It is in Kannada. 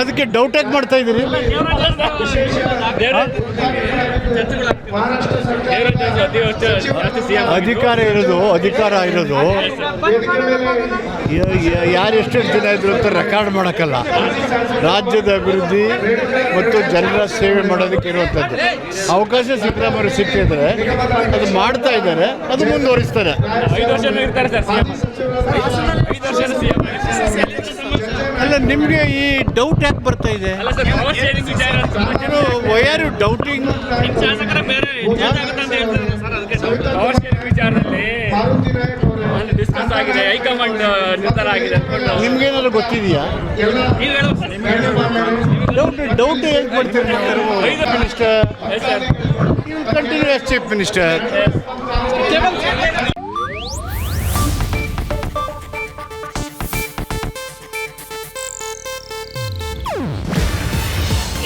ಅದಕ್ಕೆ ಡೌಟ್ ಯಾಕೆ ಮಾಡ್ತಾ ಇದ್ದೀರಿ? ಅಧಿಕಾರ ಇರೋದು ಅಧಿಕಾರ ಇರೋದು. ಯಾರು ಎಷ್ಟೆಷ್ಟು ದಿನ ಇದ್ರು ಅಂತ ರೆಕಾರ್ಡ್ ಮಾಡೋಕ್ಕಲ್ಲ. ರಾಜ್ಯದ ಅಭಿವೃದ್ಧಿ ಮತ್ತು ಜನರ ಸೇವೆ ಮಾಡೋದಕ್ಕೆ ಇರುವಂಥದ್ದು ಅವಕಾಶ ಸಿದ್ದರಾಮಯ್ಯ ಸಿಕ್ಕಿದ್ರೆ ಅದು ಮಾಡ್ತಾ ಇದ್ದಾರೆ, ಅದು ಮುಂದುವರಿಸ್ತಾರೆ. ಅಲ್ಲ ನಿಮಗೆ ಈ ಡೌಟ್ ಯಾಕೆ ಬರ್ತಾ ಇದೆ? ವೈ ಆರ್ ಯು ಡೌಟಿಂಗ್ ವಿಚಾರದಲ್ಲಿ ಡಿಸ್ಕಸ್ ಆಗಿದೆ ಹೈಕಮಾಂಡ್ ನಿರ್ಧಾರ ಆಗಿದೆ ನಿಮ್ಗೇನಾದ್ರು ಗೊತ್ತಿದೆಯಾ? ನೀವು ಹೇಳೋ ಡೌಟ್ ಡೌಟ್ ಹೇಗೆ ಬರ್ತೀರಿ ಮಿನಿಸ್ಟರ್ ಕಂಟಿನ್ಯೂಸ್ ಚೀಫ್ ಮಿನಿಸ್ಟರ್